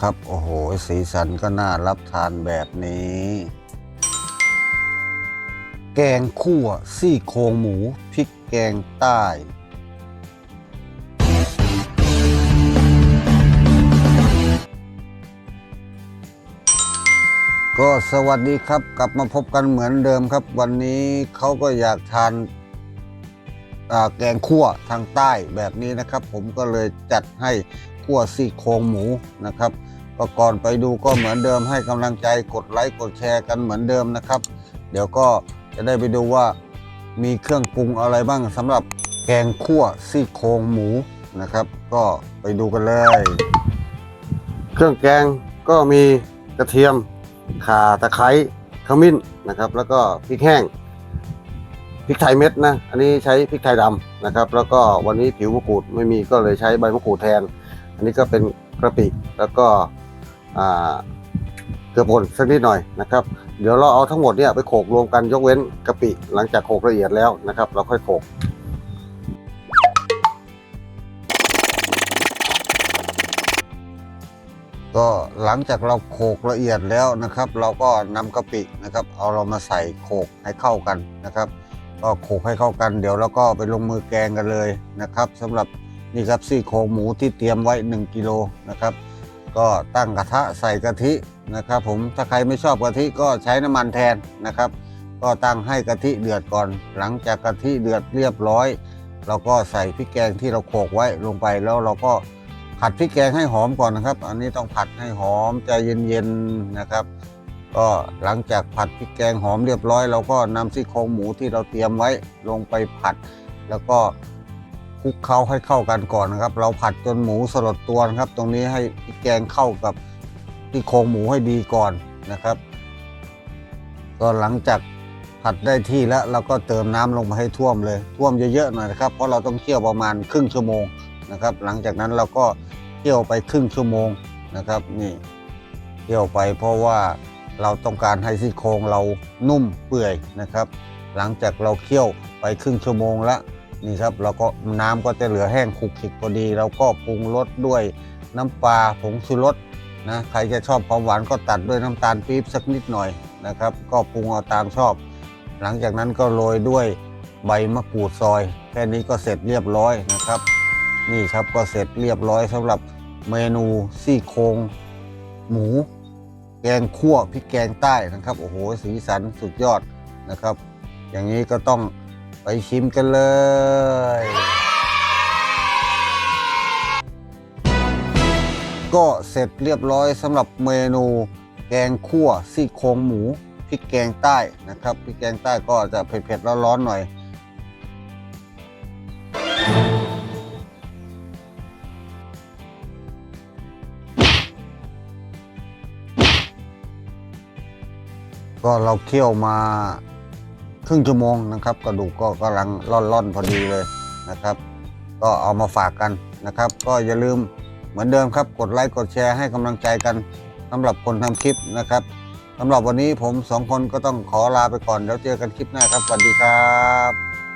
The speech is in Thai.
ครับ โอ้โห สีสันก็น่ารับทานแบบนี้ แกงคั่วซี่โครงหมูพริกแกงใต้ก็สวัสดีครับกลับมาพบกันเหมือนเดิมครับ วันนี้เขาก็อยากทานาแกงคั่วทางใต้แบบนี้นะครับ ผมก็เลยจัดให้คั่วซี่โครงหมูนะครับ ก็ก่อนไปดูก็เหมือนเดิมให้กำลังใจกดไลค์กดแชร์กันเหมือนเดิมนะครับ เดี๋ยวก็จะได้ไปดูว่ามีเครื่องปรุงอะไรบ้างสำหรับแกงคั่วซี่โครงหมูนะครับ ก็ไปดูกันเลย เครื่องแกงก็มีกระเทียมข่าตะไคร้ขมิ้นนะครับ แล้วก็พริกแห้งพริกไทยเม็ดนะ อันนี้ใช้พริกไทยดำนะครับ แล้วก็วันนี้ผิวมะกรูดไม่มีก็เลยใช้ใบมะกรูดแทน อันนี้ก็เป็นกระปิแล้วก็ เกลือป่นสักนิดหน่อยนะครับ เดี๋ยวเราเอาทั้งหมดเนี่ยไปโขลกรวมกันยกเว้นกะปิหลังจากโขลกละเอียดแล้วนะครับ เราค่อยโขกก็หลังจากเราโขลกละเอียดแล้วนะครับ เราก็นำกะปินะครับ เอาเรามาใส่โขกให้เข้ากันนะครับ ก็โขกให้เข้ากัน เดี๋ยวเราก็ไปลงมือแกงกันเลยนะครับสำหรับนี่ครับซี่โครงหมูที่เตรียมไว้ 1กิโลนะครับ ก็ตั้งกระทะใส่กะทินะครับผมถ้าใครไม่ชอบกะทิก็ใช้น้ำมันแทนนะครับ ก็ตั้งให้กะทิเดือดก่อน หลังจากกะทิเดือดเรียบร้อย เราก็ใส่พริกแกงที่เราโขกไว้ลงไปแล้วเราก็ผัดพริกแกงให้หอมก่อนนะครับ อันนี้ต้องผัดให้หอมใจเย็นๆนะครับ ก็หลังจากผัดพริกแกงหอมเรียบร้อย เราก็นำซี่โครงหมูที่เราเตรียมไว้ลงไปผัด แล้วก็ คลุกเคล้าให้เข้ากันก่อนนะครับ เราผัดจนหมูสลดตัวนะครับ ตรงนี้ให้กิแกงเข้ากับซี่โครงหมูให้ดีก่อนนะครับ ก็หลังจากผัดได้ที่แล้วเราก็เติมน้ำลงมาให้ท่วมเลย ท่วมเยอะๆหน่อยนะครับ เพราะเราต้องเคี่ยวประมาณครึ่งชั่วโมงนะครับ หลังจากนั้นเราก็เคี่ยวไปครึ่งชั่วโมงนะครับนี่เคี่ยวไปเพราะว่าเราต้องการให้ซี่โครงเรานุ่มเปื่อยนะครับ หลังจากเราเคี่ยวไปครึ่งชั่วโมงแล้ว นี่ครับเราก็น้ำก็จะเหลือแห้งคุกคิกพอดีเราก็ปรุงรสด้วยน้ำปลาผงชูรสนะใครจะชอบความหวานก็ตัดด้วยน้ำตาลปี๊บสักนิดหน่อยนะครับ ก็ปรุงเอาตามชอบ หลังจากนั้นก็โรยด้วยใบมะกรูดซอย แค่นี้ก็เสร็จเรียบร้อยนะครับ นี่ครับก็เสร็จเรียบร้อยสำหรับเมนูซี่โครงหมู แกงคั่วพริกแกงใต้นะครับโอ้โหสีสันสุดยอดนะครับ อย่างนี้ก็ต้อง ไปชิมกันเลย ก็เสร็จเรียบร้อยสำหรับเมนูแกงคั่วซี่โครงหมูพริกแกงใต้นะครับพริกแกงใต้ก็จะเผ็ดๆร้อนๆหน่อยก็เราเคี่ยวมา ครึ่งชั่วโมงนะครับ กระดูกก็กำลังร่อนๆพอดีเลยนะครับ ก็เอามาฝากกันนะครับ ก็อย่าลืมเหมือนเดิมครับ กดไลค์กดแชร์ให้กำลังใจกันสำหรับคนทำคลิปนะครับสำหรับวันนี้ผมสองคนก็ต้องขอลาไปก่อนแล้วเจอกันคลิปหน้าครับสวัสดีครับ